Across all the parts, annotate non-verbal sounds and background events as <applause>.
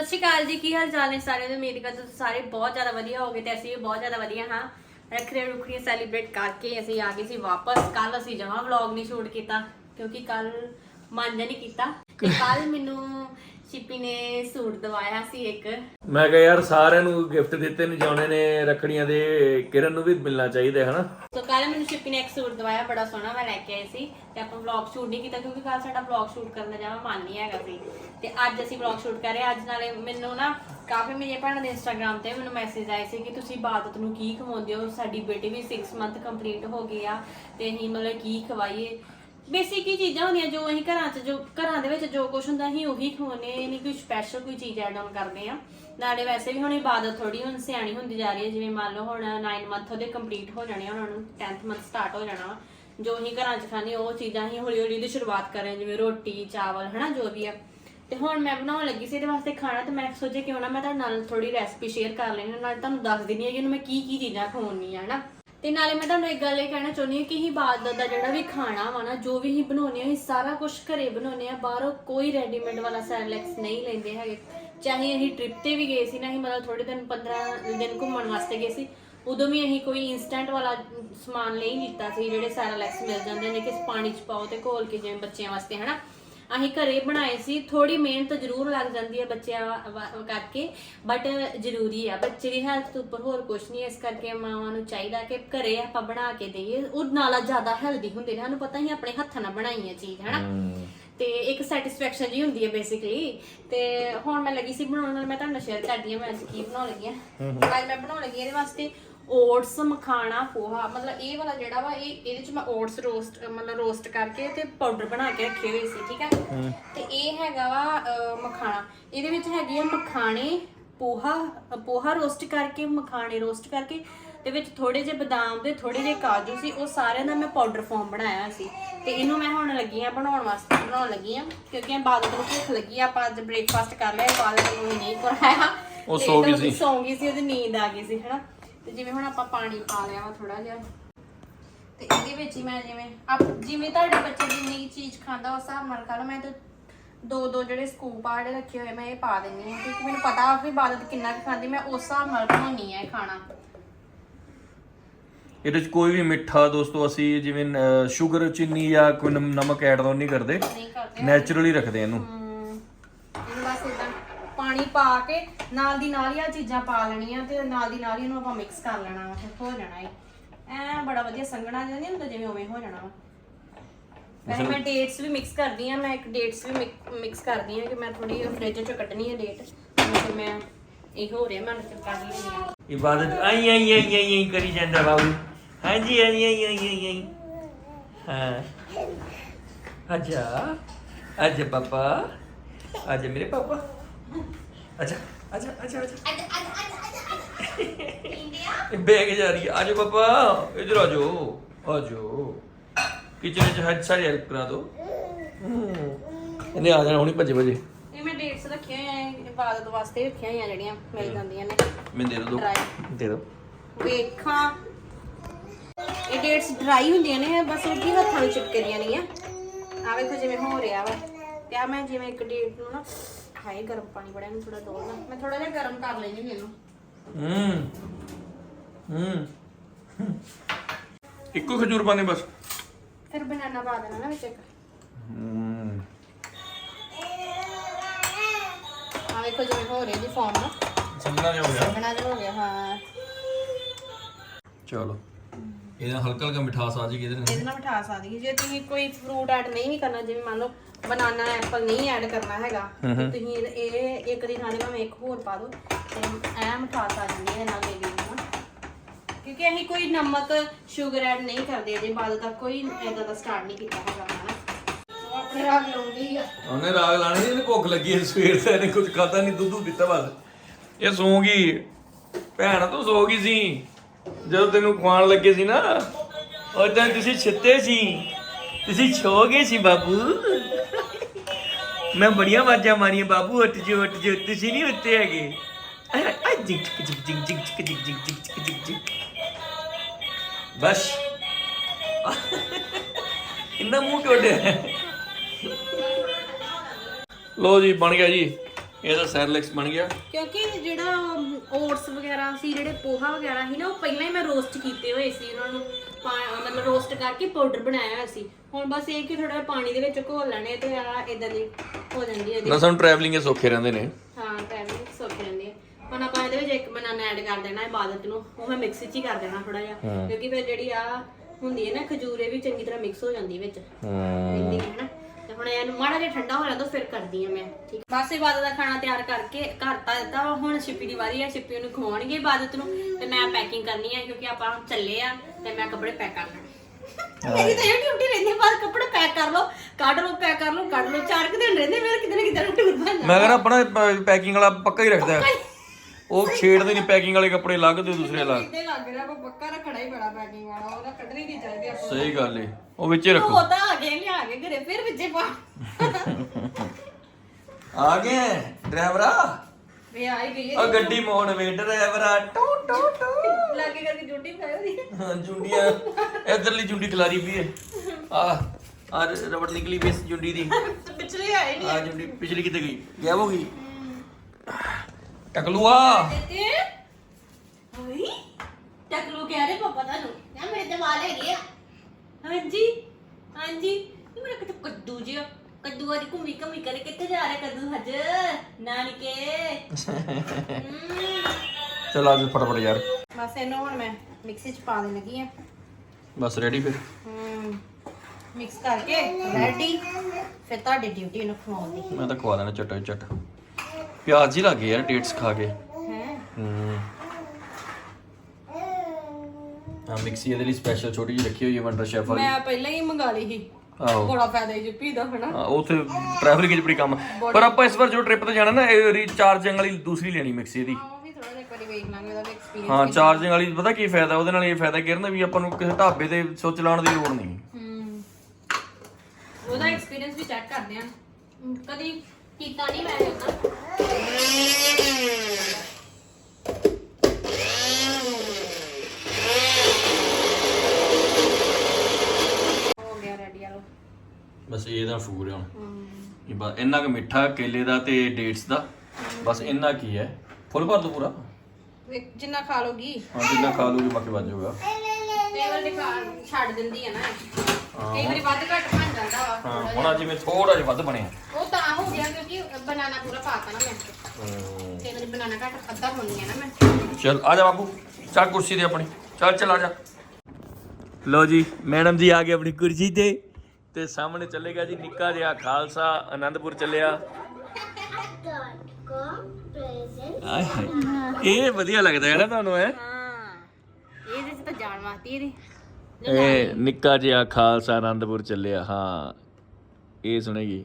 ਸਤਿ ਸ਼੍ਰੀ ਅਕਾਲ ਜੀ ਕੀ ਹਾਲ ਚਾਲ ਨੇ ਸਾਰਿਆਂ ਦੇ? ਉਮੀਦ ਕਰਦੇ ਤੁਸੀਂ ਸਾਰੇ ਬਹੁਤ ਜ਼ਿਆਦਾ ਵਧੀਆ ਹੋਗੇ ਤੇ ਅਸੀਂ ਵੀ ਬਹੁਤ ਜ਼ਿਆਦਾ ਵਧੀਆ ਹਾਂ। ਰੱਖੜੀਆਂ ਰੁਖੜੀਆਂ ਸੈਲੀਬ੍ਰੇਟ ਕਰਕੇ ਅਸੀਂ ਆ ਗਏ ਸੀ ਵਾਪਸ। ਕੱਲ ਅਸੀਂ ਜਮਾ ਵਲੌਗ ਨਹੀਂ ਸ਼ੂਟ ਕੀਤਾ ਕਿਉਂਕਿ ਕੱਲ ਮਨ ਨਹੀਂ ਕੀਤਾ ਤੇ ਕੱਲ ਮੈਨੂੰ ਸ਼ਿਪੀ ਨੇ ਸੂਟ ਦਵਾਇਆ ਸੀ ਇੱਕ। ਮੈਂ ਕਿਹਾ ਯਾਰ ਸਾਰਿਆਂ ਨੂੰ ਗਿਫਟ ਦਿੱਤੇ ਨੇ ਜਾਣੇ ਨੇ ਰੱਖੜੀਆਂ ਦੇ ਕਿਰਨ ਨੂੰ ਵੀ ਮਿਲਣਾ ਚਾਹੀਦਾ ਹੈ ਹਨਾ? ਸੋ ਕੱਲ ਮੈਨੂੰ ਸ਼ਿਪੀ ਨੇ ਇੱਕ ਸੂਟ ਦਵਾਇਆ ਬੜਾ ਸੋਹਣਾ ਮੈਂ ਲੈ ਕੇ ਆਈ ਸੀ ਤੇ ਆਪਾਂ ਵਲੌਗ ਸ਼ੂਟ ਨਹੀਂ ਕੀਤਾ ਕਿਉਂਕਿ ਕੱਲ ਸਾਡਾ ਵਲੌਗ ਸ਼ੂਟ ਕਰਨ ਦਾ ਜਮਾ ਮਨ ਨਹੀਂ ਹੈਗਾ ਸੀ। ਤੇ ਅੱਜ ਅਸੀਂ ਵਲੌਗ ਸ਼ੂਟ ਕਰ ਰਹੇ ਹਾਂ। ਅੱਜ ਨਾਲੇ ਮੈਨੂੰ ਨਾ ਕਾਫੀ ਮੇਰੀਆਂ ਭੈਣਾਂ ਦੇ ਇੰਸਟਾਗ੍ਰam ਤੇ ਮੈਨੂੰ ਮੈਸੇਜ ਆਏ ਸੀ ਕਿ ਤੁਸੀਂ ਬਾਦਤ ਨੂੰ ਕੀ ਖਵਾਉਂਦੇ ਹੋ? ਸਾਡੀ ਬੇਟੀ ਵੀ 6 ਮੰਥ ਕੰਪਲੀਟ ਹੋ ਗਈ ਆ ਤੇ ਅਸੀਂ ਮਤਲਬ ਕੀ ਖਵਾਈਏ? ਬੇਸਿਕ ਹੀ ਚੀਜ਼ਾਂ ਹੁੰਦੀਆਂ ਜੋ ਅਸੀਂ ਘਰਾਂ 'ਚ ਜੋ ਘਰਾਂ ਦੇ ਵਿੱਚ ਜੋ ਕੁਝ ਹੁੰਦਾ ਅਸੀਂ ਉਹੀ ਖਵਾਉਂਦੇ ਨਹੀਂ ਕੋਈ ਸਪੈਸ਼ਲ ਕੋਈ ਚੀਜ਼ ਐਡ ਆਨ ਕਰਦੇ ਆ ਨਾਲੇ ਵੈਸੇ ਵੀ ਹੁਣ ਇਬਾਦਤ ਥੋੜੀ ਹੁਣ ਸਿਆਣੀ ਹੁੰਦੀ ਜਾ ਰਹੀ ਹੈ ਜਿਵੇਂ ਮੰਨ ਲਓ ਹੁਣ 9 ਮੰਥ ਉਹਦੇ ਕੰਪਲੀਟ ਹੋ ਜਾਣੇ ਆ, ਉਹਨਾਂ ਨੂੰ 10th ਮੰਥ ਸਟਾਰਟ ਹੋ ਜਾਣਾ ਵਾ। ਜੋ ਅਸੀਂ ਘਰਾਂ 'ਚ ਖਾਂਦੇ ਉਹ ਚੀਜ਼ਾਂ ਅਸੀਂ ਹੌਲੀ ਹੌਲੀ ਦੀ ਸ਼ੁਰੂਆਤ ਕਰ ਰਹੇ ਹਾਂ, ਜਿਵੇਂ ਰੋਟੀ ਚਾਵਲ ਹਨਾ ਜੋ ਵੀ ਆ। ਤੇ ਹੁਣ ਮੈਂ ਬਣਾਉਣ ਲੱਗੀ ਸੀ ਇਹਦੇ ਵਾਸਤੇ ਖਾਣਾ ਤੇ ਮੈਂ ਸੋਚਿਆ ਕਿਉਂ ਨਾ ਮੈਂ ਤੁਹਾਡੇ ਨਾਲ ਥੋੜੀ ਰੈਸਪੀ ਸ਼ੇਅਰ ਕਰ ਲੈਣੀ ਨਾਲ ਤੁਹਾਨੂੰ ਦੱਸ ਦਿੰਦੀ ਹਾਂ ਕਿ ਇਹਨੂੰ ਮੈਂ ਕੀ ਕੀ ਚੀਜ਼ਾਂ ਖਵਾਉਣੀ ਆ ਹਨਾ। ਤੇ ਨਾਲੇ ਮੈਂ ਤੁਹਾਨੂੰ ਇੱਕ ਗੱਲ ਇਹ ਕਹਿਣਾ ਚਾਹੁੰਦੀ ਹਾਂ ਕਿ ਹੀ ਬਾਦ ਦਾ ਜਿਹੜਾ ਵੀ ਖਾਣਾ ਵਾ ਨਾ, ਜੋ ਵੀ ਹੀ ਬਣਾਉਨੇ ਆ ਅਸੀਂ ਸਾਰਾ ਕੁਝ ਘਰੇ ਬਣਾਉਨੇ ਆ ਬਾਹਰੋਂ ਕੋਈ ਰੈਡੀਮੇਡ ਵਾਲਾ ਸੈਰਲੈਕਸ ਨਹੀਂ ਲੈਂਦੇ ਹੈਗੇ। ਚਾਹੇ ਅਸੀਂ ਟ੍ਰਿਪ ਤੇ ਵੀ ਗਏ ਸੀ ਨਾ, ਅਸੀਂ ਮਤਲਬ ਥੋੜੇ ਦਿਨ 15 ਦਿਨ ਘੁੰਮਣ ਵਾਸਤੇ ਗਏ ਸੀ, ਉਦੋਂ ਵੀ ਅਸੀਂ ਕੋਈ ਇਨਸਟੈਂਟ ਵਾਲਾ ਸਮਾਨ ਨਹੀਂ ਲਿੱਤਾ ਸੀ, ਜਿਹੜੇ ਸੈਰਲੈਕਸ ਮਿਲ ਜਾਂਦੇ ਨੇ ਕਿ ਪਾਣੀ ਚ ਪਾਓ ਤੇ ਘੋਲ ਕੇ ਜਿਵੇਂ ਬੱਚਿਆਂ ਵਾਸਤੇ, ਹਨਾ? ਅਸੀਂ ਘਰੇ ਬਣਾਏ ਸੀ ਥੋੜੀ ਮਿਹਨਤ ਜ਼ਰੂਰ ਲੱਗ ਜਾਂਦੀ ਹੈ ਬੱਚਿਆਂ ਵਾ- ਵਾ- ਕਰਕੇ ਬਟ ਜ਼ਰੂਰੀ ਆ ਬੱਚੇ ਦੀ ਹੈਲਥ ਤੋਂ ਉੱਪਰ ਹੋਰ ਕੁਝ ਨਹੀਂ ਇਸ ਕਰਕੇ ਮਾਵਾਂ ਨੂੰ ਚਾਹੀਦਾ ਕਿ ਘਰੇ ਆਪਾਂ ਬਣਾ ਕੇ ਦਈਏ ਉਹ ਨਾਲਾ ਜ਼ਿਆਦਾ ਹੈਲਦੀ ਹੁੰਦੇ ਨੇ ਸਾਨੂੰ ਪਤਾ ਹੀ ਆਪਣੇ ਹੱਥਾਂ ਨਾਲ ਬਣਾਈ ਹੈ ਚੀਜ਼ ਹਨਾ? ਤੇ ਇੱਕ ਸੈਟੀਸਫੈਕਸ਼ਨ ਜੀ ਹੁੰਦੀ ਹੈ ਬੇਸਿਕਲੀ ਤੇ ਹੁਣ ਮੈਂ ਲੱਗੀ ਸੀ ਬਣਾਉਣ ਨਾਲ ਮੈਂ ਤੁਹਾਨੂੰ ਸ਼ੇਅਰ ਕਰਦੀ ਹਾਂ ਮੈਂ ਅੱਜ ਕੀ ਬਣਾਉਣ ਲੱਗੀ ਹਾਂ। ਅੱਜ ਮੈਂ ਬਣਾਉਣ ਲੱਗੀ ਹਾਂ ਇਹਦੇ ਵਾਸਤੇ ਓਟਸ ਮਖਾਣਾ ਪੋਹਾ ਮਤਲਬ ਇਹ ਵਾਲਾ ਜਿਹੜਾ ਵਾ ਇਹ ਇਹਦੇ ਚ ਮੈਂ ਓਟਸ ਰੋਸਟ ਮਤਲਬ ਰੋਸਟ ਕਰਕੇ ਤੇ ਪਾਊਡਰ ਬਣਾ ਕੇ ਰੱਖੇ ਹੋਏ ਸੀ ਠੀਕ ਹੈ? ਤੇ ਇਹ ਹੈਗਾ ਵਾ ਅਹ, ਮਖਾਣਾ। ਇਹਦੇ ਵਿੱਚ ਹੈਗੀ ਆ ਮਖਾਣੇ ਪੋਹਾ ਪੋਹਾ ਰੋਸਟ ਕਰਕੇ ਮਖਾਣੇ ਰੋਸਟ ਕਰਕੇ ਤੇ ਵਿੱਚ ਥੋੜੇ ਜਿਹੇ ਬਦਾਮ ਤੇ ਥੋੜੇ ਜਿਹੇ ਕਾਜੂ ਸੀ ਉਹ ਸਾਰਿਆਂ ਦਾ ਮੈਂ ਪਾਊਡਰ ਫਾਰਮ ਬਣਾਇਆ ਸੀ। ਤੇ ਇਹਨੂੰ ਮੈਂ ਹੁਣ ਲੱਗੀ ਆ ਬਣਾਉਣ ਵਾਸਤੇ ਬਣਾਉਣ ਲੱਗੀ ਆ ਕਿਉਂਕਿ ਬਾਦਲ ਨੂੰ ਭੁੱਖ ਲੱਗੀ ਆ ਆਪਾਂ ਅੱਜ ਬ੍ਰੇਕਫਾਸਟ ਕਰ ਲਿਆ ਬਾਦਲ ਨੂੰ ਨਹੀਂ ਕਰਾਇਆ ਉਹ ਤੇ ਸੌ ਗਈ ਉਹਦੀ ਸੀ। ਸੌਂ ਗਈ ਸੀ ਉਹਦੀ ਨੀਂਦ ਆ ਗਈ ਸੀ ਹਨਾ? ਤੇ ਜਿਵੇਂ ਹੁਣ ਆਪਾਂ ਪਾਣੀ ਪਾ ਲਿਆ ਵਾ ਥੋੜਾ ਜਿਹਾ ਤੇ ਇਹਦੇ ਵਿੱਚ ਹੀ ਮੈਂ ਜਿਵੇਂ ਆਪ ਜਿਵੇਂ ਤੁਹਾਡੇ ਬੱਚੇ ਜਿੰਨੀ ਚੀਜ਼ ਖਾਂਦਾ ਉਸ ਹਿਸਾਬ ਨਾਲ ਖਾ ਲਓ ਮੈਂ ਤਾਂ ਦੋ ਦੋ ਜਿਹੜੇ ਸਕੂਪ ਆ ਜਿਹੜੇ ਰੱਖੇ ਹੋਏ ਮੈਂ ਇਹ ਪਾ ਦਿੰਦੀ ਹਾਂ ਕਿਉਂਕਿ ਮੈਨੂੰ ਪਤਾ ਕਿ ਬਾਦਤ ਕਿੰਨਾ ਕੁ ਖਾਂਦੀ ਮੈਂ ਉਸ ਹਿਸਾਬ ਨਾਲ ਬਣਾਉਣੀ ਹੈ ਖਾਣਾ। ਇਹਦੇ ਚ ਕੋਈ ਵੀ ਮਿੱਠਾ ਦੋਸਤੋ ਅਸੀਂ ਜਿਵੇਂ ਸ਼ੂਗਰ ਚੀਨੀ ਜਾਂ ਕੋਈ ਨਮ- ਨਮਕ ਐਡ ਨਹੀਂ ਕਰਦੇ। ਨਹੀਂ ਕਰਦੇ। ਨੈਚੁਰਲੀ ਰੱਖਦੇ ਇਹਨੂੰ। ਪਾਣੀ ਪਾ ਕੇ ਨਾਲ ਦੀ ਨਾਲ ਹੀ ਆ ਚੀਜ਼ਾਂ ਪਾ ਲੈਣੀਆਂ ਤੇ ਨਾਲ ਦੀ ਨਾਲ ਹੀ ਇਹਨੂੰ ਆਪਾਂ ਮਿਕਸ ਕਰ ਲੈਣਾ ਵਾ ਫਿਰ ਹੋ ਜਾਣਾ ਇਹ ਐ ਬੜਾ ਵਧੀਆ ਸੰਘਣਾ ਜਿਹਾ ਨਹੀਂ ਹੁੰਦਾ ਜਿਵੇਂ ਉਵੇਂ ਹੋ ਜਾਣਾ ਵਾ। ਵੈਸੇ ਮੈਂ ਡੇਟਸ ਵੀ ਮਿਕਸ ਕਰਦੀ ਆ ਮੈਂ ਇੱਕ ਡੇਟਸ ਵੀ ਮਿਕਸ ਕਰਦੀ ਆ ਕਿ ਮੈਂ ਥੋੜੀ ਫ੍ਰਿਜ ਚੋਂ ਕੱਢਣੀ ਆ ਡੇਟ ਤੇ ਮੈਂ ਇਹ ਹੋ ਰਿਹਾ ਮੈਂ ਫਿਰ ਕਰ ਲੈਣੀ ਆ। ਇਬਾਦਤ ਆਈ ਆਈ ਆਈ ਆਈ ਆਈ ਕਰੀ ਜਾਂਦਾ ਬਾਬੂ। ਹਾਂਜੀ ਆਈ ਆਈ ਆਈ ਆਈ ਆਈ। ਹਾਂ। ਅੱਛਾ। ਅੱਜ ਪਾਪਾ ਅੱਜ ਮੇਰੇ ਪਾਪਾ। ਅੱਛਾ ਅੱਛਾ ਅੱਛਾ ਅੱਛਾ ਇਹ ਬੈਗ ਜਾ ਰਹੀ ਹੈ। ਆਜੋ ਪਾਪਾ ਇਧਰ ਆਜੋ। ਆਜੋ। ਕਿਚਨ ਚ ਹੱਥ ਸਾਰੀ ਹੈਲਪ ਕਰਾ ਦੋ। ਇਹਨੇ ਆ ਜਾਣਾ ਹੁਣੀ ਭੱਜੇ ਭੱਜੇ। ਇਹ ਮੈਂ ਡੇਟਸ ਰੱਖੀਆਂ ਹੋਈਆਂ ਆ ਇਬਾਦਤ ਵਾਸਤੇ ਰੱਖੀਆਂ ਹੋਈਆਂ ਜਿਹੜੀਆਂ ਮਿਲ ਜਾਂਦੀਆਂ ਨੇ। ਮੈਂ ਦੇ ਦੋ। ਦੇ। ਦੋ ਵੇਖਾਂ। ਇਹ ਡੇਟਸ ਡਰਾਈ ਹੁੰਦੀਆਂ ਨੇ ਬਸ ਉਹ ਕੀ ਹੱਥਾਂ ਨੂੰ ਚਿਪਕਦੀਆਂ ਨਹੀਂ ਆ ਆ ਵੇਖੋ ਜਿਵੇਂ ਹੋ ਰਿਹਾ ਵਾ। ਤੇ ਆ ਮੈਂ ਜਿਵੇਂ ਇੱਕ ਡੇਟ ਨੂੰ ਨਾ ਹਾਏ ਗਰਮ ਪਾਣੀ ਬੜਾ ਨੂੰ ਥੋੜਾ ਡੋਲਣਾ ਮੈਂ ਥੋੜਾ ਜਿਹਾ ਗਰਮ ਕਰ ਲੈਣੀ ਮੈਨੂੰ ਹੂੰ ਹੂੰ। ਇੱਕੋ ਖਜੂਰ ਪਾਣੇ ਬਸ। ਫਿਰ ਬਨਾਨਾ ਪਾ ਦੇਣਾ ਨਾ ਵਿੱਚ ਇੱਕ। ਹੂੰ। ਆ ਵੇਖੋ ਜਿਵੇਂ ਹੋ ਰਿਹਾ ਜੀ ਫਾਰਮ ਸੰਗਣਾ ਜਿਹਾ ਹੋ ਗਿਆ। ਬਣਾ ਹੋ ਗਿਆ ਹਾਂ। ਚਲੋ। ਇਹਦਾ ਹਲਕਾ ਹਲਕਾ ਮਿਠਾਸ ਆ ਜਾਏਗੀ ਇਹਦੇ ਨਾਲ। ਇਹਦੇ ਨਾਲ ਮਿਠਾਸ ਆ ਗਈ ਜੇ ਤੁਸੀਂ ਕੋਈ ਫਰੂਟ ਐਡ ਨਹੀਂ ਵੀ ਕਰਨਾ ਜਿਵੇਂ ਮੰਨ ਲਓ ਬਨਾਨਾ ਐਪਲ ਨਹੀਂ ਐਡ ਕਰਨਾ ਹੈਗਾ ਤੇ ਤੁਸੀਂ ਇਹ ਇੱਕ ਦੀ ਥਾਂ ਤੇ ਭਾਵੇਂ ਇੱਕ ਹੋਰ ਪਾ ਦਿਓ ਤੇ ਐ ਮਿਠਾਸ ਆ ਜਾਂਦੀ ਹੈ ਨਾਲ ਬੇਬੀ ਨੂੰ ਨਾ। ਕਿਉਂਕਿ ਅਸੀਂ ਕੋਈ ਨਮਕ ਸ਼ੂਗਰ ਐਡ ਨਹੀਂ ਕਰਦੇ ਅਜੇ ਬਾਅਦ ਤੱਕ ਕੋਈ ਇਦਾਂ ਦਾ ਸਟਾਰਟ ਨਹੀਂ ਕੀਤਾ ਹੈਗਾ ਹਨਾ। ਉਹ ਆਪਣੇ ਰਾਗ ਲਾਉਂਦੀ ਆ। ਉਹਨੇ ਰਾਗ ਲਾਣੀ ਇਹਨੇ ਭੁੱਖ ਲੱਗੀ ਹੈ ਸਵੇਰ ਤੋਂ ਇਹਨੇ ਕੁਝ ਖਾਦਾ ਨਹੀਂ ਦੁੱਧ ਪੀਤਾ ਬਸ। ਇਹ ਸੌਂ ਗਈ। ਭੈਣ ਤੂੰ ਸੌ ਗਈ ਸੀ। ਜਦੋਂ ਤੈਨੂੰ ਖਵਾਉਣ ਲੱਗੇ ਸੀ ਨਾ ਉਦੋਂ ਤੁਸੀਂ ਛਿੱਤੇ ਸੀ ਤੁਸੀਂ ਛੋ ਗਏ ਸੀ ਬਾਬੂ ਮੈਂ ਬੜੀਆਂ ਆਵਾਜ਼ਾਂ ਮਾਰੀਆਂ ਬਾਬੂ ਉੱਠ ਜੋ ਉੱਠ ਜੋ ਤੁਸੀਂ ਨਹੀਂ ਉੱਤੇ ਹੈਗੇ ਆ ਜਿਕ ਜਿਕ ਜਿਕ ਜਿਕ ਜਿਕ ਜਿਕ ਜਿਕ ਜਿਕ ਜਿਕ ਜਿਕ ਬਸ ਇੰਨਾ ਮੂੰਹ ਟੋੜਿਆ ਲੋ ਜੀ ਬਣ ਗਿਆ ਜੀ ਇਹ ਤਾਂ ਸੈਰਲੈਕਸ ਬਣ ਗਿਆ। ਕਿਉਂਕਿ ਜਿਹੜਾ ਓਟਸ ਵਗੈਰਾ ਸੀ ਜਿਹੜੇ ਪੋਹਾ ਵਗੈਰਾ ਸੀ ਨਾ ਉਹ ਪਹਿਲਾਂ ਹੀ ਮੈਂ ਰੋਸਟ ਕੀਤੇ ਹੋਏ ਸੀ ਉਹਨਾਂ ਨੂੰ ਪਾ- ਮਤਲਬ ਰੋਸਟ ਕਰਕੇ ਪਾਊਡਰ ਬਣਾਇਆ ਹੋਇਆ ਸੀ। ਹੁਣ ਬਸ ਇਹ ਕਿ ਥੋੜਾ ਪਾਣੀ ਦੇ ਵਿੱਚ ਘੋਲ ਲੈਣੇ ਤੇ ਆ ਇਦਾਂ ਦੀ ਹੋ ਜਾਂਦੀ ਹੈ। ਨਾ ਸਾਨੂੰ ਟਰੈਵਲਿੰਗ ਇਹ ਸੌਖੇ ਰਹਿੰਦੇ ਨੇ। ਹਾਂ ਟ੍ਰੈਵਲਿੰਗ ਸੌਖੀ ਰਹਿੰਦੀ ਹੈ ਹੁਣ ਆਪਾਂ ਇਹਦੇ ਵਿੱਚ ਇੱਕ ਬਨਾਨਾ ਐਡ ਕਰ ਦੇਣਾ ਇਬਾਦਤ ਨੂੰ ਉਹ ਮੈਂ ਮਿਕਸੀ 'ਚ ਹੀ ਕਰ ਦੇਣਾ ਥੋੜਾ ਜਿਹਾ। ਕਿਉਂਕਿ ਫਿਰ ਜਿਹੜੀ ਆ ਹੁੰਦੀ ਹੈ ਨਾ ਖਜੂਰੇ ਵੀ ਚੰਗੀ ਤਰ੍ਹਾਂ ਮਿਕਸ ਹੋ ਜਾਂਦੀ ਵਿੱਚ। ਰਹਿੰਦੀ ਹੈ ਨਾ। ਹੁਣ ਇਹਨੂੰ ਮਾੜਾ ਜਿਹਾ ਠੰਡਾ ਹੋ ਜਾਂਦਾ ਫਿਰ ਕਰਦੀ ਆ ਮੈਂ ਠੀਕ ਬਸ ਇਬਾਦਤ ਦਾ ਖਾਣਾ ਤਿਆਰ ਕਰਕੇ ਕਰਤਾ ਦਿੱਤਾ ਵਾ। ਹੁਣ ਛਿੱਪੀ ਦੀ ਵਾਰੀ ਆ ਛਿੱਪੀ ਉਹਨੂੰ ਖਵਾਉਣਗੇ ਇਬਾਦਤ ਨੂੰ ਤੇ ਮੈਂ ਪੈਕਿੰਗ ਕਰਨੀ ਆ ਕਿਉਂਕਿ ਆਪਾਂ ਚੱਲੇ ਆ ਤੇ ਮੈਂ ਕੱਪੜੇ ਪੈਕ ਕਰ ਲੈਣੇ ਮੇਰੀ ਤਾਂ ਇਹ ਡਿਊਟੀ ਰਹਿੰਦੀ ਬਸ ਕੱਪੜੇ ਪੈਕ ਕਰ ਲਓ ਕੱਢ ਲਓ ਪੈਕ ਕਰ ਲਓ ਕੱਢ ਲਓ ਚਾਰ ਕੁ ਦਿਨ ਰਹਿੰਦੇ ਮੇਰੇ ਕਿਤੇ ਨਾ ਕਿਤੇ ਨੂੰ ਟੂਰ ਬਣ ਮੈਂ ਕਹਿੰਦਾ ਆਪਣਾ ਪੈਕਿੰਗ ਵਾਲਾ ਪੱਕਾ ਹੀ ਰੱਖਦਾ ਹੈ। ਉਹ ਛੇੜਦੇ ਨਹੀਂ ਪੈਕਿੰਗ ਵਾਲੇ ਕੱਪੜੇ ਅਲੱਗ ਤੇ ਦੂਸਰੇ ਅਲੱਗ ਕਿਤੇ ਲੱਗ ਰਿਹਾ ਕੋ ਪੱਕਾ ਰੱਖਣਾ ਹੀ ਬੜਾ ਪੈਕਿੰਗ ਵਾਲਾ ਉਹਦਾ ਕੱਢਣੀ ਨਹੀਂ ਚਾਹੀਦੀ ਆਪਾਂ। ਸਹੀ ਗੱਲ ਏ ਉਹ ਵਿੱਚੇ ਰੱਖੋ। ਉਹ ਤਾਂ ਆ ਗਏ ਲਿਆ ਕੇ ਘਰੇ ਫਿਰ ਵਿੱਚੇ ਪਾ। ਆ ਗਏ ਡਰਾਈਵਰਾ? ਵੇ ਆਈ ਗਈ ਆ ਗੱਡੀ ਮੋੜ ਵੇ ਡਰਾਈਵਰਾ ਟੂ ਟੂ ਟੂ। ਲੱਗੇ ਕਰਕੇ ਡਿਊਟੀ ਉਹਦੀ ਹਾਂ ਜੁੰਡੀਆਂ। ਇਧਰਲੀ ਜੁੰਡੀ ਖਲਾਰੀ ਵੀ ਹੈ ਆ ਆ ਰਬੜ ਨਿਕਲੀ ਵੀ ਇਸ ਜੁੰਡੀ ਦੀ। ਪਿਛਲੇ ਆਏ ਨਹੀਂ ਆ ਜੁੰਡੀ ਪਿਛਲੀ ਕਿਤੇ ਗਈ। ਗਿਆ ਹੋ ਗਈ? ਟਕਲੂਆ। ਤੇ ਹੋਈ? ਟਕਲੂ ਕਹਿ ਰਹੇ ਪਾਪਾ ਤੁਹਾਨੂੰ। ਯਾ ਮੇਰੇ ਤੇ ਵਾਲ ਹੈਗੇ ਆ। ਹਾਂਜੀ? ਹਾਂਜੀ। ਇਹ ਮੇਰਾ ਕਿਤੇ ਕੱਦੂ ਜਿਹਾ। ਕੱਦੂ ਅੱਜ ਘੁੰਮੀ ਘੁੰਮੀ ਕਰੇ ਕਿੱਥੇ ਜਾ ਰਿਹਾ ਕੱਦੂ ਹਜ? ਨਾਨਕੇ। ਹਮ। ਚਲ ਆ ਜਾ ਫਟਾਫਟ ਯਾਰ। ਬਸ ਇਹਨੂੰ ਹੁਣ ਮੈਂ ਮਿਕਸੀ ਚ ਪਾ ਦੇਣ ਲੱਗੀ ਆ। ਬਸ ਰੈਡੀ ਫਿਰ। ਹਮ ਮਿਕਸ ਕਰਕੇ ਰੈਡੀ ਫਿਰ ਤੁਹਾਡੀ ਡਿਊਟੀ ਨੂੰ ਖਵਾਉਣ ਦੀ। ਮੈਂ ਤਾਂ ਖਵਾ ਦੇਣਾ ਚਟੋ ਚਟ। ਪਿਆਜ਼ ਹੀ ਲੱਗੇ ਯਾਰ ਡੇਟਸ ਖਾ ਕੇ। ਹੈ। ਹੂੰ ਮਿਕਸੀ ਇਹਦੇ ਲਈ ਸਪੈਸ਼ਲ ਛੋਟੀ ਜਿਹੀ ਰੱਖੀ ਹੋਈ ਹੈ ਵੰਡਰ ਸ਼ੈਫ ਵਾਲੀ। ਮੈਂ ਪਹਿਲਾਂ ਹੀ ਮੰਗਾ ਲਈ ਸੀ। ਆਹੋ। ਬੜਾ ਫਾਇਦਾ ਹੈ ਜੁੱਪੀ ਦਾ ਹਨਾ। ਹਾਂ ਉੱਥੇ ਟ੍ਰੈਫਿਕ ਵਿੱਚ ਬੜੀ ਕੰਮ ਪਰ ਆਪਾਂ ਇਸ ਵਾਰ ਜੋ ਟ੍ਰਿਪ ਤੇ ਜਾਣਾ ਨਾ ਇਹ ਰੀਚਾਰਜਿੰਗ ਵਾਲੀ ਦੂਸਰੀ ਲੈਣੀ ਮਿਕਸੀ ਦੀ ਉਹ ਵੀ ਥੋੜਾ ਜਿਹਾ ਇੱਕ ਵਾਰੀ ਵੇਖ ਲਾਂਗੇ ਉਹਦਾ ਵੀ ਐਕਸਪੀਰੀਅੰਸ ਹਾਂ ਚਾਰਜਿੰਗ ਵਾਲੀ ਪਤਾ ਕੀ ਫਾਇਦਾ ਉਹਦੇ ਨਾਲ ਇਹ ਫਾਇਦਾ ਕਿਰਨ ਵੀ ਆਪਾਂ ਨੂੰ ਕਿਸੇ ਢਾਬੇ ਤੇ ਸੁੱਚ ਲਾਉਣ ਦੀ ਲੋੜ ਨਹੀਂ। ਉਹਦਾ ਐਕਸਪੀਰੀਅੰਸ ਵੀ ਚੈੱਕ ਕਰਦੇ ਆ। ਕਦੀ ਕੀਤਾ ਨਹੀਂ ਮੈਂ ਹੁੰਦਾ ਹੋ ਗਿਆ ਰੈਡੀ ਆਲੋ। ਬਸ ਇਹਦਾ ਫੂਰ ਹੁਣ। ਇਹ ਬਸ ਇੰਨਾ ਕੁ ਮਿੱਠਾ ਕੇਲੇ ਦਾ ਤੇ ਡੇਟਸ ਦਾ। ਬਸ ਇੰਨਾ ਕੀ ਹੈ। ਫੁੱਲ ਭਰ ਦੋ ਪੂਰਾ। ਜਿੰਨਾ ਖਾ ਲੋਗੀ ਹਾਂ ਜਿੰਨਾ ਖਾ ਲੂਗੀ ਬਾਕੀ ਵੱਜ ਜਾਊਗਾ। ਕਈ ਵਾਰ ਖਾ ਛੱਡ ਦਿੰਦੀ ਆ ਨਾ। ਕਈ ਵਾਰੀ ਵੱਧ ਘੱਟ ਬਣ ਜਾਂਦਾ ਵਾ। ਹਾਂ ਹੁਣ ਅੱਜ ਜਿਵੇਂ ਥੋੜਾ ਜਿਹਾ ਵੱਧ ਬਣਿਆ। ਉਹ ਤਾਂ ਹੋ ਗਿਆ ਕਿਉਂਕਿ ਬਨਾਨਾ ਪੂਰਾ ਪਾਤਾ ਨਾ ਮੈਂ। ਕਈ ਵਾਰੀ ਬਨਾਨਾ ਘੱਟ ਅੱਧਾ ਹੋਣੀ ਆ ਨਾ ਮੈਂ। ਚਲ ਆ ਜਾ ਬਾਬੂ ਚੱਲ ਕੁਰਸੀ ਤੇ ਆਪਣੀ। ਚੱਲ ਚੱਲ ਆ ਜਾ। ਲੋ ਜੀ ਮੈਡਮ ਜੀ ਆ ਗਏ ਆਪਣੀ ਕੁਰਸੀ ਤੇ। ਤੇ ਸਾਹਮਣੇ ਚੱਲੇਗਾ ਜੀ ਨਿੱਕਾ ਜਿਹਾ ਖਾਲਸਾ ਆਨੰਦਪੁਰ ਚੱਲਿਆ। ਆਏ ਹਾਏ ਇਹ ਵਧੀਆ ਲੱਗਦਾ ਹੈ ਨਾ ਤੁਹਾਨੂੰ ਹੈ? ਹਾਂ ਇਹਦੇ ਚ ਤਾਂ ਜਾਣ ਵਾਸਤੇ ਇਹਦੀ। ਇਹ ਨਿੱਕਾ ਜਿਹਾ ਖਾਲਸਾ ਆਨੰਦਪੁਰ ਚੱਲਿਆ ਹਾਂ। ਇਹ ਸੁਣੇਗੀ।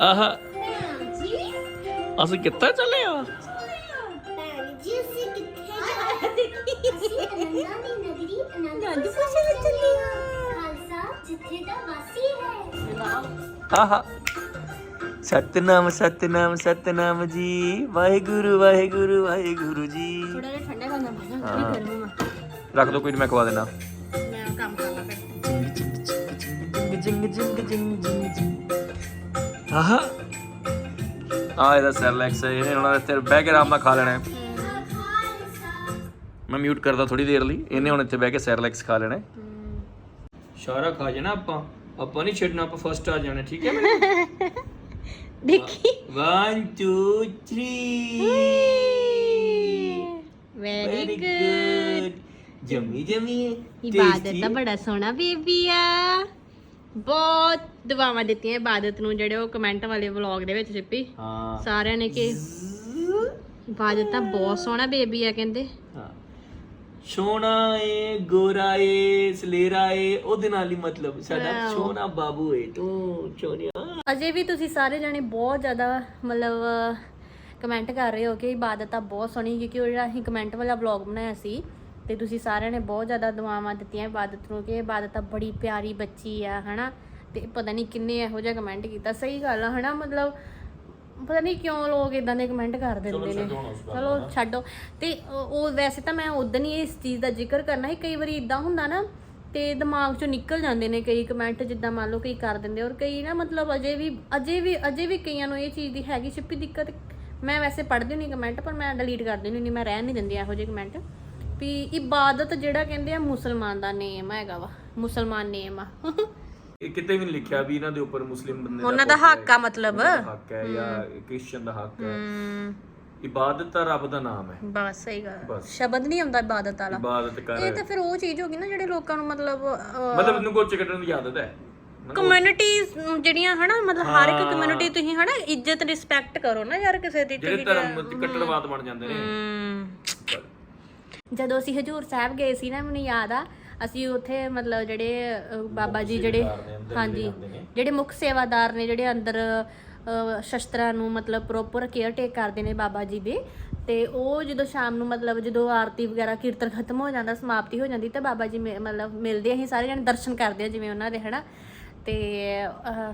ਆਹ। ਅਸੀਂ ਕਿੱਥੇ ਚੱਲੇ ਆ? ਆਹਾ। ਸਤਨਾਮ ਸਤਨਾਮ ਸਤਨਾਮ ਜੀ। ਵਾਹਿਗੁਰੂ ਵਾਹਿਗੁਰੂ ਵਾਹਿਗੁਰੂ ਜੀ। ਥੋੜਾ ਜਿਹਾ ਠੰਡਾ ਕਰਨਾ ਪੈਣਾ ਹਾਂ। ਕੀ ਕਰੂੰ ਰੱਖ ਦੋ ਕੋਈ ਮੈਂ ਖਵਾ ਦੇਣਾ ਮੈਂ ਕੰਮ ਕਰਨਾ ਫਿਰ। ਜਿੰਗ ਜਿੰਗ ਜਿੰਗ ਜਿੰਗ ਜਿੰਗ ਜਿੰਗ। ਆਹਾ। ਆ ਇਹਦਾ ਸੈਰਲੈਕਸ ਹੈ ਇਹਨੇ ਹੁਣ ਇੱਥੇ ਬਹਿ ਕੇ ਆਰਾਮ ਨਾਲ ਖਾ ਲੈਣਾ ਹੈ। ਮੈਂ ਮਿਊਟ ਕਰਦਾ ਥੋੜੀ ਦੇਰ ਲਈ ਇਹਨੇ ਹੁਣ ਇੱਥੇ ਬਹਿ ਕੇ ਸੈਰਲੈਕਸ ਖਾ ਲੈਣਾ। ਹੈ। ਸਾਰਾ ਖਾ ਜਾਣਾ ਆਪਾਂ ਆਪਾਂ ਨਹੀਂ ਛੱਡਣਾ ਆਪਾਂ ਫਸਟ ਆ ਜਾਣਾ ਠੀਕ ਹੈ <laughs> ਦੇਖੀ। 1 2 3 ਵੈਰੀ ਗੁੱਡ ਜਮੀ ਜਮੀ ਇਬਾਦਤ ਤਾਂ ਬੜਾ ਸੋਹਣਾ ਬੇਬੀ ਆ। ਬਹੁਤ ਦੁਆਵਾਂ ਦਿੱਤੀਆਂ ਇਬਾਦਤ ਨੂੰ ਜਿਹੜੇ ਉਹ ਕਮੈਂਟ ਵਾਲੇ ਵਲੌਗ ਦੇ ਵਿੱਚ ਸਿੱਪੀ। ਹਾਂ। ਸਾਰਿਆਂ ਨੇ ਕਿ ਇਬਾਦਤ ਤਾਂ ਬਹੁਤ ਸੋਹਣਾ ਬੇਬੀ ਆ ਕਹਿੰਦੇ। ਹਾਂ। ਸੋਨਾ ਏ ਗੋਰਾ ਏ ਸਲੇਰਾ ਏ ਉਹਦੇ ਨਾਲ ਹੀ ਮਤਲਬ ਸਾਡਾ Wow. ਸੋਨਾ ਬਾਬੂ ਏ ਤੂੰ ਸੋਨੀਆ ਅਜੇ ਵੀ ਤੁਸੀਂ ਸਾਰੇ ਜਾਣੇ ਬਹੁਤ ਜ਼ਿਆਦਾ ਮਤਲਬ ਕਮੈਂਟ ਕਰ ਰਹੇ ਹੋ ਕਿ ਇਬਾਦਤ ਤਾਂ ਬਹੁਤ ਸੋਹਣੀ ਕਿਉਂਕਿ ਉਹ ਜਿਹੜਾ ਅਸੀਂ ਕਮੈਂਟ ਵਾਲਾ ਵਲੌਗ ਬਣਾਇਆ ਸੀ ਤੇ ਤੁਸੀਂ ਸਾਰਿਆਂ ਨੇ ਬਹੁਤ ਜ਼ਿਆਦਾ ਦੁਆਵਾਂ ਦਿੱਤੀਆਂ ਇਬਾਦਤ ਨੂੰ ਕਿ ਇਬਾਦਤ ਤਾਂ ਬੜੀ ਪਿਆਰੀ ਬੱਚੀ ਆ ਹਨਾ? ਤੇ ਪਤਾ ਨਹੀਂ ਕਿੰਨੇ ਇਹੋ ਜਿਹਾ ਕਮੈਂਟ ਕੀਤਾ। ਸਹੀ ਗੱਲ ਆ ਹਨਾ? ਮਤਲਬ ਪਤਾ ਨਹੀਂ ਕਿਉਂ ਲੋਕ ਇਦਾਂ ਦੇ ਕਮੈਂਟ ਕਰ ਦਿੰਦੇ ਨੇ। ਚਲੋ ਛੱਡੋ। ਤੇ ਉਹ ਵੈਸੇ ਤਾਂ ਮੈਂ ਉਦੋਂ ਹੀ ਇਸ ਚੀਜ਼ ਦਾ ਜ਼ਿਕਰ ਕਰਨਾ ਸੀ। ਕਈ ਵਾਰੀ ਇਦਾਂ ਹੁੰਦਾ ਨਾ ਤੇ ਦਿਮਾਗ ਚੋਂ ਨਿਕਲ ਜਾਂਦੇ ਨੇ ਕਈ ਕਮੈਂਟ ਜਿੱਦਾਂ ਮੰਨ ਲਓ ਕਈ ਕਰ ਦਿੰਦੇ ਔਰ ਕਈ ਨਾ ਮਤਲਬ ਅਜੇ ਵੀ ਅਜੇ ਵੀ ਅਜੇ ਵੀ ਕਈਆਂ ਨੂੰ ਇਹ ਚੀਜ਼ ਦੀ ਹੈਗੀ ਛਿਪੀ ਦਿੱਕਤ। ਮੈਂ ਵੈਸੇ ਪੜ੍ਹਦੀ ਨਹੀਂ ਕਮੈਂਟ ਪਰ ਮੈਂ ਡਿਲੀਟ ਕਰ ਦਿੰਦੀ ਨਹੀਂ ਮੈਂ ਰਹਿਣ ਨਹੀਂ ਦਿੰਦੀ ਇਹੋ ਜਿਹੇ ਕਮੈਂਟ ਵੀ ਇਬਾਦਤ ਜਿਹੜਾ ਕਹਿੰਦੇ ਆ ਮੁਸਲਮਾਨ ਦਾ ਨੇਮ ਹੈਗਾ ਵਾ ਮੁਸਲਮਾਨ ਨੇਮ ਆ। ਇਹ ਕਿਤੇ ਵੀ ਨਹੀਂ ਲਿਖਿਆ ਵੀ ਇਹਨਾਂ ਦੇ ਉੱਪਰ ਮੁਸਲਿਮ ਬੰਦੇ ਉਹਨਾਂ ਦਾ ਹੱਕ ਆ ਮਤਲਬ। ਦਾ ਹੱਕ ਹੈ ਜਾਂ ਕ੍ਰਿਸਚੀਅਨ ਦਾ ਹੱਕ ਹੈ। ਹਮ, ਇਬਾਦਤ ਤਾਂ ਰੱਬ ਦਾ ਨਾਮ ਹੈ। ਬਸ ਸਹੀ ਗੱਲ। ਬਸ। ਸ਼ਬਦ ਨਹੀਂ ਆਉਂਦਾ ਇਬਾਦਤ ਵਾਲਾ। ਇਬਾਦਤ ਕਰ। ਇਹ ਤਾਂ ਫਿਰ ਉਹ ਚੀਜ਼ ਹੋ ਗਈ ਨਾ ਜਿਹੜੇ ਲੋਕਾਂ ਨੂੰ ਮਤਲਬ ਮਤਲਬ ਇਹਨੂੰ ਗੋਚ ਕੱਢਣ ਦੀ ਆਦਤ ਹੈ। ਕਮਿਊਨਿਟੀਜ਼ ਜਿਹੜੀਆਂ ਹਨਾ ਮਤਲਬ ਹਰ ਇੱਕ ਕਮਿਊਨਿਟੀ ਤੁਸੀਂ ਹਨਾ ਇੱਜ਼ਤ ਰਿਸਪੈਕਟ ਕਰੋ ਨਾ ਯਾਰ ਕਿਸੇ ਦੀ ਜਿਹੜੇ ਧਰਮ ਚ ਕੱਟੜਵਾਦ ਬਣ ਜਾਂਦੇ ਨੇ। ਹਮ, ਜਦੋਂ ਅਸੀਂ ਹਜੂਰ ਸਾਹਿਬ ਗਏ ਸੀ ਨਾ ਮੈਨੂੰ ਯਾਦ ਆ ਅਸੀਂ ਉੱਥੇ ਮਤਲਬ ਜਿਹੜੇ ਅ, ਬਾਬਾ ਜੀ ਜਿਹੜੇ ਹਾਂਜੀ ਜਿਹੜੇ ਮੁੱਖ ਸੇਵਾਦਾਰ ਨੇ ਜਿਹੜੇ ਅੰਦਰ ਅ, ਸ਼ਸਤਰਾਂ ਨੂੰ ਮਤਲਬ ਪ੍ਰੋਪਰ ਕੇਅਰ ਟੇਕ ਕਰਦੇ ਨੇ ਬਾਬਾ ਜੀ ਦੇ ਤੇ ਉਹ ਜਦੋਂ ਸ਼ਾਮ ਨੂੰ ਮਤਲਬ ਜਦੋਂ ਆਰਤੀ ਵਗੈਰਾ ਕੀਰਤਨ ਖਤਮ ਹੋ ਜਾਂਦਾ ਸਮਾਪਤੀ ਹੋ ਜਾਂਦੀ ਤਾਂ ਬਾਬਾ ਜੀ ਮਿ- ਮਤਲਬ ਮਿਲਦੇ ਅਸੀਂ ਸਾਰੇ ਜਣੇ ਦਰਸ਼ਨ ਕਰਦੇ ਆ ਜਿਵੇਂ ਉਹਨਾਂ ਦੇ ਹਨਾ? ਤੇ ਅ,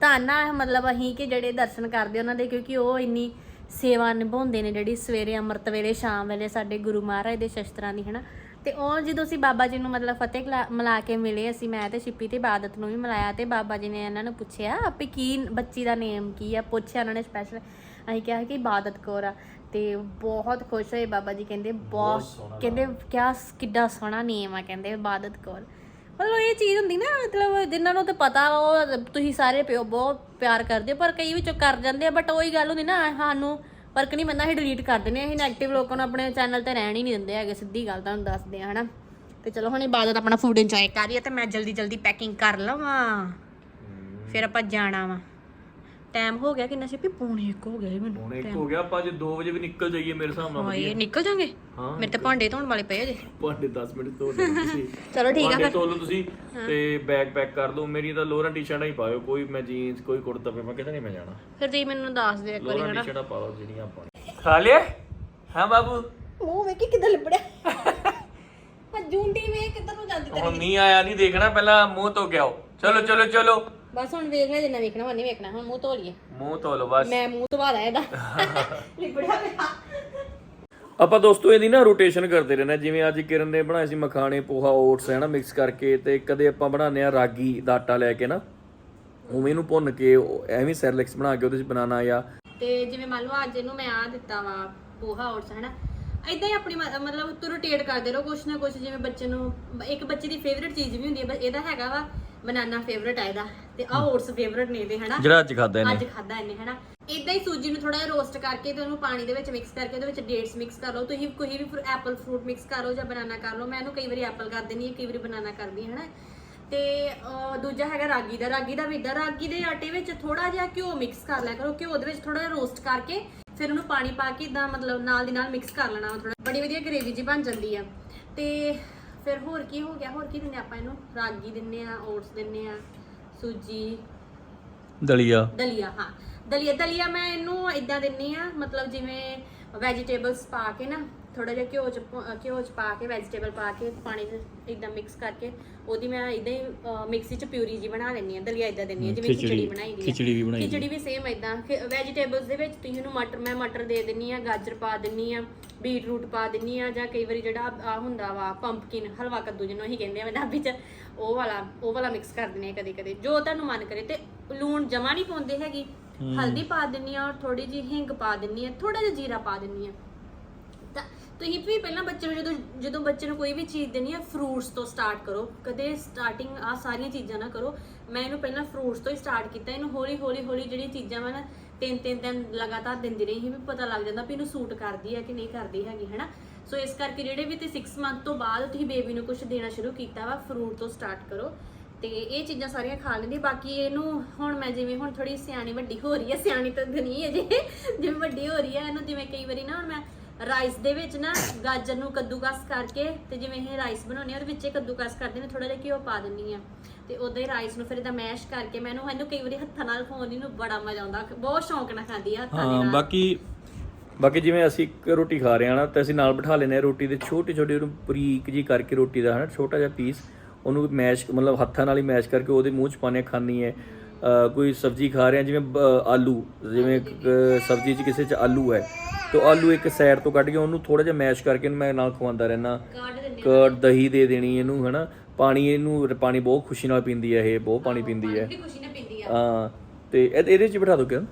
ਧੰਨਾ ਮਤਲਬ ਅਸੀਂ ਕਿ ਜਿਹੜੇ ਦਰਸ਼ਨ ਕਰਦੇ ਉਹਨਾਂ ਦੇ ਕਿਉਂਕਿ ਉਹ ਇੰਨੀ ਸੇਵਾ ਨਿਭਾਉਂਦੇ ਨੇ ਜਿਹੜੀ ਸਵੇਰੇ ਅੰਮ੍ਰਿਤ ਵੇਲੇ ਸ਼ਾਮ ਵੇਲੇ ਸਾਡੇ ਗੁਰੂ ਮਹਾਰਾਜ ਦੇ ਸ਼ਸਤਰਾਂ ਦੀ ਹਨਾ? ਤੇ ਉਹ ਜਦੋਂ ਅਸੀਂ ਬਾਬਾ ਜੀ ਨੂੰ ਮਤਲਬ ਫਤਿਹ ਮਿਲਾ ਕੇ ਮਿਲੇ ਅਸੀਂ ਮੈਂ ਤੇ ਸ਼ਿੱਪੀ ਤੇ ਇਬਾਦਤ ਨੂੰ ਵੀ ਮਿਲਾਇਆ ਤੇ ਬਾਬਾ ਜੀ ਨੇ ਇਹਨਾਂ ਨੂੰ ਪੁੱਛਿਆ ਆਪੇ ਕੀ ਬੱਚੀ ਦਾ ਨੇਮ ਕੀ ਆ? ਪੁੱਛਿਆ ਉਹਨਾਂ ਨੇ ਸਪੈਸ਼ਲ ਅਸੀਂ ਕਿਹਾ ਕਿ ਇਬਾਦਤ ਕੌਰ ਆ। ਤੇ ਬਹੁਤ ਖੁਸ਼ ਹੋਏ ਬਾਬਾ ਜੀ ਕਹਿੰਦੇ ਬਹੁਤ ਕਹਿੰਦੇ ਕਿਆ ਕਿੱਡਾ ਸੋਹਣਾ ਨੇਮ ਆ ਕਹਿੰਦੇ ਇਬਾਦਤ ਕੌਰ। ਮਤਲਬ ਇਹ ਚੀਜ਼ ਹੁੰਦੀ ਨਾ ਮਤਲਬ ਜਿਨ੍ਹਾਂ ਨੂੰ ਤੇ ਪਤਾ ਉਹ ਤੁਸੀਂ ਸਾਰੇ ਪਿਓ ਬਹੁਤ ਪਿਆਰ ਕਰਦੇ ਹੋ, ਪਰ ਕਈ ਵਿੱਚੋਂ ਕਰ ਜਾਂਦੇ ਆ ਬਟ ਉਹੀ ਗੱਲ ਹੁੰਦੀ ਨਾ ਸਾਨੂੰ ਫ਼ਰਕ ਨਹੀਂ ਪੈਂਦਾ ਅਸੀਂ ਡਿਲੀਟ ਕਰ ਦਿੰਦੇ ਆ ਅਸੀਂ 네ਗੇਟਿਵ ਲੋਕਾਂ ਨੂੰ ਆਪਣੇ ਚੈਨਲ ਤੇ ਰਹਿਣ ਹੀ ਨਹੀਂ ਦਿੰਦੇ ਹੈਗੇ ਸਿੱਧੀ ਗੱਲ ਤੁਹਾਨੂੰ ਦੱਸਦੇ ਆ ਹਨਾ? ਤੇ ਚਲੋ ਹੁਣ ਇਬਾਦਤ ਆਪਣਾ ਫੂਡ ਇੰਜੋਏ ਕਰ ਰਹੀ ਹੈ ਤੇ ਮੈਂ ਜਲਦੀ ਜਲਦੀ ਪੈਕਿੰਗ ਕਰ ਲਵਾਂ ਫਿਰ ਆਪਾਂ ਜਾਣਾ ਵਾ। ਟਾਈਮ ਹੋ ਗਿਆ ਕਿੰਨਾ ਸੀ? ਵੀ ਪੌਣੇ 1 ਹੋ ਗਿਆ ਮੈਨੂੰ ਹੁਣ ਇੱਕ ਹੋ ਗਿਆ ਆਪਾਂ ਜੇ 2 ਵਜੇ ਵੀ ਨਿਕਲ ਜਾਈਏ ਮੇਰੇ ਹਿਸਾਬ ਨਾਲ ਹਾਏ ਨਿਕਲ ਜਾਗੇ ਹਾਂ। ਮੇਰੇ ਤੇ ਭਾਂਡੇ ਧੋਣ ਵਾਲੇ ਪਏ ਜੇ ਭਾਂਡੇ 10 ਮਿੰਟ ਤੋਂ ਤੁਸੀਂ। <laughs> ਚਲੋ ਠੀਕ ਆ ਭਾਂਡੇ ਫਿਰ। ਧੋ ਲਓ ਤੁਸੀਂ ਤੇ ਬੈਗ ਪੈਕ ਕਰ ਲਓ। ਮੇਰੀ ਤਾਂ ਲੋਰਾਂ ਟੀ-ਸ਼ਰਟਾਂ ਹੀ ਪਾਇਓ ਕੋਈ ਮੈਂ ਜੀਨਸ ਕੋਈ ਕੁੜਤਾ ਪਜਾਮਾ ਕਿਤੇ ਨਹੀਂ ਮੈਂ ਜਾਣਾ। ਫਿਰ ਤੁਸੀਂ ਮੈਨੂੰ ਦੱਸ ਦਿਓ ਇੱਕ ਵਾਰੀ ਲੋਰਾਂ ਟੀ-ਸ਼ਰਟਾਂ ਪਾ ਲਓ ਜਿਹੜੀਆਂ ਆਪਾਂ ਖਾ ਲਿਆ? ਹਾਂ ਬਾਬੂ? ਮੂੰਹ ਵੇਖੀ ਕਿੱਦਾਂ ਲਿਬੜਿਆ। ਆ ਜੂੰਡੀ ਵੇਖ ਕਿੱਧਰ ਨੂੰ ਜਾਂਦੀ ਹੁਣ ਮੀਂਹ ਆਇਆ ਨਹੀਂ ਦੇਖਣਾ ਪਹਿਲਾਂ ਮੂੰਹ ਧੋ ਕੇ ਆਓ। ਚਲੋ ਚਲੋ ਚਲੋ। ਬਸ ਹੁਣ ਵੇਖ ਲੈ ਜਿੰਨਾ ਵੇਖਣਾ ਹੁਣ ਨਹੀਂ ਵੇਖਣਾ ਹੁਣ ਮੂੰਹ ਧੋ ਲਈਏ। ਮੂੰਹ ਧੋ ਲਓ ਬਸ। ਮੈਂ ਮੂੰਹ ਧਵਾ ਲਿਆ ਇਹਦਾ। <laughs> ਲਿਬੜਿਆ ਪਿਆ। ਆਪਾਂ ਦੋਸਤੋ ਇਹਦੀ ਨਾ ਰੋਟੇਸ਼ਨ ਕਰਦੇ ਰਹਿਣਾ ਜਿਵੇਂ ਅੱਜ ਕਿਰਨ ਨੇ ਬਣਾਏ ਸੀ ਮਖਾਣੇ ਪੋਹਾ ਓਟਸ ਹੈ ਨਾ ਮਿਕਸ ਕਰਕੇ ਤੇ ਕਦੇ ਆਪਾਂ ਬਣਾਉਂਦੇ ਆ ਰਾਗੀ ਦਾ ਆਟਾ ਲੈ ਕੇ ਨਾ। ਉਵੇਂ ਇਹਨੂੰ ਭੁੰਨ ਕੇ ਉਹ ਐਵੇਂ ਸੈਰਲੈਕਸ ਬਣਾ ਕੇ ਉਹਦੇ ਵਿੱਚ ਬਨਾਨਾ ਜਾਂ ਤੇ ਜਿਵੇਂ ਮੰਨ ਲਓ ਅੱਜ ਇਹਨੂੰ ਮੈਂ ਆ ਦਿੱਤਾ ਵਾ ਪੋਹਾ ਓਟਸ ਹਨਾ ਇਦਾਂ ਹੀ ਆਪਣੀ ਮਤਲਬ ਤੂੰ ਰੋਟੇਟ ਕਰਦੇ ਰਹੋ ਕੁਛ ਨਾ ਕੁਛ ਜਿਵੇਂ ਬੱਚੇ ਨੂੰ ਇੱਕ ਬੱਚੇ ਦੀ ਫੇਵਰਿਟ ਚੀਜ਼ ਵੀ ਹੁੰਦੀ ਹੈ ਬਸ ਇਹਦਾ ਹੈਗਾ ਵਾ ਬਨਾਨਾ ਫੇਵਰਿਟ ਆ ਇਹਦਾ। ਤੇ ਆ ਓਟਸ ਫੇਵਰਿਟ ਨੇ ਇਹਦੇ ਹਨਾ? ਜਿਹੜਾ ਅੱਜ ਖਾਦਾ ਅੱਜ ਖਾਦਾ ਇਹਨੇ ਹਨਾ? ਇਦਾਂ ਹੀ ਸੂਜੀ ਨੂੰ ਥੋੜਾ ਜਿਹਾ ਰੋਸਟ ਕਰਕੇ ਤੇ ਉਹਨੂੰ ਪਾਣੀ ਦੇ ਵਿੱਚ ਮਿਕਸ ਕਰਕੇ ਉਹਦੇ ਵਿੱਚ ਡੇਟਸ ਮਿਕਸ ਕਰ ਲਓ। ਤੁਸੀਂ ਕੋਈ ਵੀ ਐਪਲ ਫਰੂਟ ਮਿਕਸ ਕਰ ਲਓ ਜਾਂ ਬਨਾਨਾ ਕਰ ਲਓ। ਮੈਂ ਇਹਨੂੰ ਕਈ ਵਾਰੀ ਐਪਲ ਕਰ ਦਿੰਦੀ ਹਾਂ ਕਈ ਵਾਰੀ ਬਨਾਨਾ ਕਰਦੀ ਹਾਂ ਹਨਾ? ਤੇ ਦੂਜਾ ਹੈਗਾ ਰਾਗੀ ਦਾ। ਰਾਗੀ ਦਾ ਵੀ ਏਦਾਂ ਰਾਗੀ ਦੇ ਆਟੇ ਵਿੱਚ ਥੋੜਾ ਜਿਹਾ ਘਿਓ ਮਿਕਸ ਕਰ ਲਿਆ ਕਰੋ। ਘਿਓ ਦੇ ਵਿੱਚ ਥੋੜਾ ਜਿਹਾ ਰੋਸਟ ਕਰਕੇ ਫਿਰ ਉਹਨੂੰ ਪਾਣੀ ਪਾ ਕੇ ਇਦਾਂ ਮਤਲਬ ਨਾਲ ਦੀ ਨਾਲ ਮਿਕਸ ਕਰ ਲੈਣਾ। ਥੋੜਾ ਬੜੀ ਵਧੀਆ ਗ੍ਰੇਵੀ ਜੀ ਬਣ ਜਾਂਦੀ ਆ। ਤੇ ਫਿਰ ਹੋਰ ਕੀ ਹੋ ਗਿਆ? ਹੋਰ ਕੀ ਦਿੰਨੇ ਆਪਾਂ ਇਹਨੂੰ? ਰਾਗੀ ਦਿੰਨੇ ਆ ਓਟਸ ਦਿੰਨੇ ਆ ਸੂਜੀ। ਦਲੀਆ। ਦਲੀਆ ਹਾਂ। ਦਲੀਆ ਦਲੀਆ ਮੈਂ ਇਹਨੂੰ ਇਦਾਂ ਦਿੰਨੀ ਆ ਮਤਲਬ ਜਿਵੇਂ ਵੈਜੀਟੇਬਲਸ ਪਾ ਕੇ ਨਾ ਥੋੜਾ ਜਿਹਾ ਘਿਓ ਚ ਪ- ਘਿਓ ਚ ਪਾ ਕੇ ਵੈਜੀਟੇਬਲ ਪਾ ਕੇ ਪਾਣੀ ਚ ਇਦਾਂ ਮਿਕਸ ਕਰਕੇ ਉਹਦੀ ਮੈਂ ਇਦਾਂ ਹੀ ਮਿਕਸੀ ਚ ਪਿਊਰੀ ਜੀ ਬਣਾ ਲੈਂਦੀ ਆ ਦਲੀਆ ਇਦਾਂ ਦਿੰਨੀ ਆ ਜਿਵੇਂ ਖਿਚੜੀ ਬਣਾਈ ਦੀ ਆ। ਖਿਚੜੀ ਵੀ ਬਣਾਈ ਖਿਚੜੀ ਵੀ ਸੇਮ ਇਦਾਂ ਵੈਜੀਟੇਬਲਸ ਦੇ ਵਿੱਚ ਤੁਸੀਂ ਇਹਨੂੰ ਮਟਰ ਮੈਂ ਮਟਰ ਦੇ ਦਿੰਨੀ ਆ ਗਾਜਰ ਪਾ ਦਿੰਨੀ ਆ ਬੀਟਰੂਟ ਪਾ ਦਿੰਨੀ ਆ ਜਾਂ ਕਈ ਵਾਰੀ ਜਿਹੜਾ ਆ ਹੁੰਦਾ ਵਾ ਪੰਪਕਿਨ ਹਲਵਾ ਕੱਦੂ ਜਿਹਨੂੰ ਅਸੀਂ ਕਹਿੰਦੇ ਆ ਪੰਜਾਬੀ ਚ ਉਹ ਵਾਲਾ ਉਹ ਵਾਲਾ ਮਿਕਸ ਕਰ ਦਿੰਨੇ ਆ ਕਦੇ ਕਦੇ ਜੋ ਤੁਹਾਨੂੰ ਮਨ ਕਰੇ। ਤੇ ਲੂਣ ਜਮਾ ਨਹੀਂ ਪਾਉਂਦੇ ਹੈਗੀ ਹਲਦੀ ਪਾ ਦਿੰਨੀ ਆ ਔਰ ਥੋੜੀ ਜਿਹੀ ਹਿੰਗ ਪਾ ਦਿੰਨੀ ਆ ਥੋੜਾ ਜਿਹਾ ਜੀਰਾ ਪਾ ਦਿੰਨੀ ਆ ਤੁਸੀਂ ਵੀ ਪਹਿਲਾਂ ਬੱਚੇ ਨੂੰ ਜਦੋਂ ਜਦੋਂ ਬੱਚੇ ਨੂੰ ਕੋਈ ਵੀ ਚੀਜ਼ ਦੇਣੀ ਹੈ ਫਰੂਟਸ ਤੋਂ ਸਟਾਰਟ ਕਰੋ। ਕਦੇ ਸਟਾਰਟਿੰਗ ਆ ਸਾਰੀਆਂ ਚੀਜ਼ਾਂ ਨਾ ਕਰੋ। ਮੈਂ ਇਹਨੂੰ ਪਹਿਲਾਂ ਫਰੂਟਸ ਤੋਂ ਹੀ ਸਟਾਰਟ ਕੀਤਾ। ਇਹਨੂੰ ਹੌਲੀ ਹੌਲੀ ਹੌਲੀ ਜਿਹੜੀਆਂ ਚੀਜ਼ਾਂ ਵਾ ਨਾ, ਤਿੰਨ ਤਿੰਨ ਦਿਨ ਲਗਾਤਾਰ ਦਿੰਦੀ ਰਹੀ ਸੀ ਵੀ ਪਤਾ ਲੱਗ ਜਾਂਦਾ ਵੀ ਇਹਨੂੰ ਸੂਟ ਕਰਦੀ ਹੈ ਕਿ ਨਹੀਂ ਕਰਦੀ ਹੈਗੀ, ਹੈਨਾ? ਸੋ ਇਸ ਕਰਕੇ ਜਿਹੜੇ ਵੀ ਤੇ 6 ਮੰਥ ਤੋਂ ਬਾਅਦ ਤੁਸੀਂ ਬੇਬੀ ਨੂੰ ਕੁਝ ਦੇਣਾ ਸ਼ੁਰੂ ਕੀਤਾ ਵਾ ਫਰੂਟ ਤੋਂ ਸਟਾਰਟ ਕਰੋ। ਤੇ ਇਹ ਚੀਜ਼ਾਂ ਸਾਰੀਆਂ ਖਾ ਲੈਂਦੀ। ਬਾਕੀ ਇਹਨੂੰ ਹੁਣ ਮੈਂ ਜਿਵੇਂ ਹੁਣ ਥੋੜੀ ਸਿਆਣੀ ਵੱਡੀ ਹੋ ਰਹੀ ਹੈ ਸਿਆਣੀ ਤਾਂ ਨਹੀਂ ਅਜੇ, ਜਿਵੇਂ ਵੱਡੀ ਹੋ ਰਹੀ ਹੈ ਇਹਨੂੰ ਜਿਵੇਂ ਕਈ ਵਾਰੀ ਨਾ ਹੁਣ ਮੈਂ ਰਾਈਸ ਦੇ ਵਿੱਚ ਨਾ ਗਾਜਰ ਨੂੰ ਕੱਦੂਕਸ ਕਰਕੇ ਤੇ ਜਿਵੇਂ ਇਹ ਰਾਈਸ ਬਣਾਉਣੇ ਆ ਉਹਦੇ ਵਿੱਚ ਇਹ ਕੱਦੂਕਸ ਕਰਦੇ ਨੇ ਥੋੜਾ ਜਿਹਾ ਘਿਓ ਪਾ ਦਿੰਨੀ ਆ ਤੇ ਉਦਾਂ ਹੀ ਰਾਈਸ ਨੂੰ ਫਿਰ ਇਹਦਾ ਮੈਸ਼ ਕਰਕੇ ਮੈਨੂੰ ਇਹਨੂੰ ਕਈ ਵਾਰੀ ਹੱਥਾਂ ਨਾਲ ਖਵਾਉਣੀ ਨੂੰ ਬੜਾ ਮਜ਼ਾ ਆਉਂਦਾ ਬਹੁਤ ਸ਼ੌਂਕ ਨਾਲ ਖਾਂਦੀ ਆ ਹੱਥਾਂ ਦੇ ਹਾਂ ਨਾਲ। ਬਾਕੀ ਬਾਕੀ ਜਿਵੇਂ ਅਸੀਂ ਇੱਕ ਰੋਟੀ ਖਾ ਰਹੇ ਹਾਂ ਨਾ ਤੇ ਅਸੀਂ ਨਾਲ ਬਿਠਾ ਲੈਨੇ ਆ ਰੋਟੀ ਦੇ ਛੋਟੇ ਛੋਟੇ ਉਹਨੂੰ ਬਰੀਕ ਜੀ ਕਰਕੇ ਰੋਟੀ ਦਾ ਹਨਾ ਛੋਟਾ ਜਿਹਾ ਪੀਸ ਉਹਨੂੰ ਮੈਸ਼ ਮਤਲਬ ਹੱਥਾਂ ਨਾਲ ਹੀ ਮੈਸ਼ ਕਰਕੇ ਉਹਦੇ ਮੂੰਹ ਚ ਪਾਣੇ ਖਾਣੀ ਹੈ। ਕੋਈ ਸਬਜ਼ੀ ਖਾ ਰਹੇ ਹਾਂ ਜਿਵੇਂ ਆਲੂ। ਜਿਵੇਂ ਸਬਜ਼ੀ 'ਚ ਕਿਸੇ 'ਚ ਆਲੂ ਹੈ ਤਾਂ ਆਲੂ ਇੱਕ ਸਾਈਡ ਤੋਂ ਕੱਢ ਕੇ ਉਹਨੂੰ ਥੋੜਾ ਜਿਹਾ ਮੈਸ਼ ਕਰਕੇ ਮੈਂ ਨਾਲ ਖਵਾਉਂਦਾ ਰਹਿਣਾ ਦਿੰਦੇ ਕਰਡ ਦਹੀਂ ਦੇ ਦੇਣੀ ਇਹਨੂੰ ਹਨਾ। ਪਾਣੀ ਇਹਨੂੰ ਪਾਣੀ ਬਹੁਤ ਖੁਸ਼ੀ ਨਾਲ ਪੀਂਦੀ ਹੈ ਇਹ ਬਹੁਤ ਪਾਣੀ ਪੀਂਦੀ ਹੈ ਆ। ਹਾਂ ਤੇ ਇਹ- ਇਹਦੇ ਵਿੱਚ ਬਿਠਾ ਦੋ ਕਿਰਨ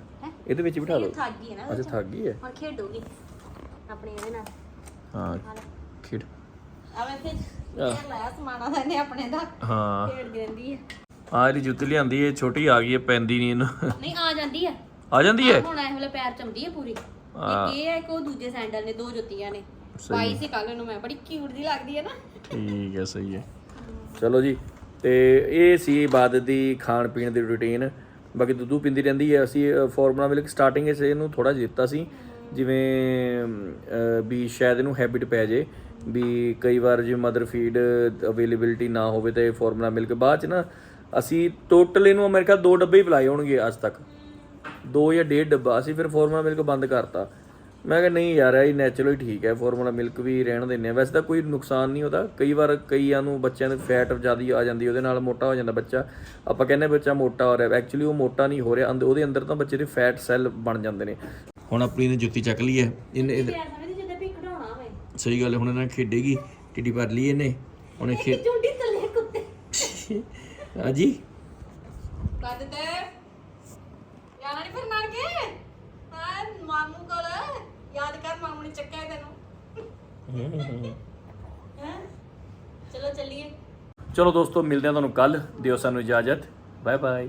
ਇਹਦੇ ਵਿੱਚ ਬਿਠਾ ਦੋ। ਥੱਕ ਗਈ ਹੈ ਨਾ ਅੱਛਾ ਥੱਕ ਗਈ ਹੈ। ਹੁਣ ਖੇਡੂਗੀ ਆਪਣੇ ਇਹਦੇ ਨਾਲ। ਹਾਂ ਖੇਡ। ਆਵੇਂ ਤੇ ਇਹ ਲਾਇਆ ਸਮਾਨਾ ਦਾ ਇਹਨੇ ਆਪਣੇ ਦਾ। ਹਾਂ। ਖੇਡਦੀ ਰਹਿੰਦੀ ਹੈ। ਆ ਇਹਦੀ ਜੁੱਤੀ ਲਿਆਂਦੀ ਹੈ ਛੋਟੀ ਆ ਗਈ ਹੈ ਪੈਂਦੀ ਨਹੀਂ ਇਹਨੂੰ। ਨਹੀਂ ਆ ਜਾਂਦੀ ਹੈ ਆ ਜਾਂਦੀ ਹੈ? ਹੁਣ ਇਹ ਵੇਲੇ ਪੈਰ ਚਮਦੀ ਹੈ ਪੂਰੀ। ਇੱਕ ਇਹ ਹੈ ਉਹ ਦੂਜੇ ਸੈਂਡਲ ਨੇ ਦੋ ਜੁੱਤੀਆਂ ਨੇ। ਪਾਈ ਸੀ ਕੱਲ ਨੂੰ ਮੈਂ ਬੜੀ ਕਿਊਟ ਦੀ ਲੱਗਦੀ ਹੈ ਨਾ। ਠੀਕ ਹੈ ਸਹੀ ਹੈ। ਚਲੋ ਜੀ ਤੇ ਇਹ ਸੀ ਇਬਾਦਤ ਦੀ ਖਾਣ ਪੀਣ ਦੀ ਰੁਟੀਨ ਬਾਕੀ ਦੁੱਧ ਪੀਂਦੀ ਰਹਿੰਦੀ ਹੈ ਅਸੀਂ ਫਾਰਮੂਲਾ ਮਿਲਕ ਸਟਾਰਟਿੰਗ ਇਸ ਇਹਨੂੰ ਥੋੜਾ ਦਿੱਤਾ ਸੀ। ਜਿਵੇਂ ਵੀ ਸ਼ਾਇਦ ਇਹਨੂੰ ਹੈਬਿਟ ਪੈ ਜੇ ਵੀ ਕਈ ਵਾਰ ਜੇ ਮਦਰ ਫੀਡ ਅਵੇਲੇਬਿਲਿਟੀ ਨਾ ਹੋਵੇ ਤੇ ਫਾਰਮੂਲਾ ਮਿਲਕ ਬਾਅਦ ਚ ਨਾ ਅਸੀਂ ਟੋਟਲ ਇਹਨੂੰ ਮੇਰੇ ਖਿਆਲ ਦੋ ਡੱਬੇ ਹੀ ਪਿਲਾਏ ਹੋਣਗੇ ਅੱਜ ਤੱਕ। ਦੋ ਜਾਂ ਡੇਢ ਡੱਬਾ। ਅਸੀਂ ਫਿਰ ਫਾਰਮੂਲਾ ਮਿਲਕ ਬੰਦ ਕਰਤਾ। ਮੈਂ ਕਿਹਾ ਨਹੀਂ ਯਾਰ ਇਹ ਨੈਚੁਰਲ ਹੀ ਠੀਕ ਹੈ। ਫਾਰਮੂਲਾ ਮਿਲਕ ਵੀ ਰਹਿਣ ਦਿੰਦੇ ਆ ਵੈਸੇ ਤਾਂ ਕੋਈ ਨੁਕਸਾਨ ਨਹੀਂ ਉਹਦਾ। ਕਈ ਵਾਰ ਕਈਆਂ ਨੂੰ ਬੱਚਿਆਂ ਦੇ ਫੈਟ ਜ਼ਿਆਦਾ ਆ ਜਾਂਦੀ ਉਹਦੇ ਨਾਲ ਮੋਟਾ ਹੋ ਜਾਂਦਾ ਬੱਚਾ। ਆਪਾਂ ਕਹਿੰਦੇ ਬੱਚਾ ਮੋਟਾ ਹੋ ਰਿਹਾ। ਐਕਚੁਅਲੀ ਉਹ ਮੋਟਾ ਨਹੀਂ ਹੋ ਰਿਹਾ। ਅੰਦਰ ਉਹਦੇ ਅੰਦਰ ਤਾਂ ਬੱਚੇ ਦੇ ਫੈਟ ਸੈੱਲ ਬਣ ਜਾਂਦੇ ਨੇ। ਹੁਣ ਆਪਣੀ ਨੇ ਜੁੱਤੀ ਚੱਕ ਲਈ ਹੈ। ਇਹਨੇ ਸਹੀ ਗੱਲ ਹੁਣ ਇਹਨਾਂ ਖੇਡੇਗੀ। ਟਿੱਡੀ ਭਰ ਲਈ ਇਹਨੇ। ਹੁਣ ਇਹ ਖੇ ਚੁੰਡੀ ਥੱਲੇ ਕੁੱਤੇ। <laughs> ਹਾਂਜੀ। ਕੱਦ ਤੇ। ਜਾਣਾ ਨਹੀਂ ਫਿਰ ਨਾਨਕੇ ਹਾਂ ਮਾਮੂ ਕੋਲ। ਯਾਦ ਕਰ ਮਾਮੂ ਨੇ ਚੱਕਿਆ ਤੈਨੂੰ। ਹੈਂ? ਚਲੋ ਚੱਲੀਏ। ਚਲੋ ਦੋਸਤੋ ਮਿਲਦੇ ਹਾਂ ਤੁਹਾਨੂੰ ਕੱਲ ਦਿਓ ਸਾਨੂੰ ਇਜਾਜ਼ਤ। Bye bye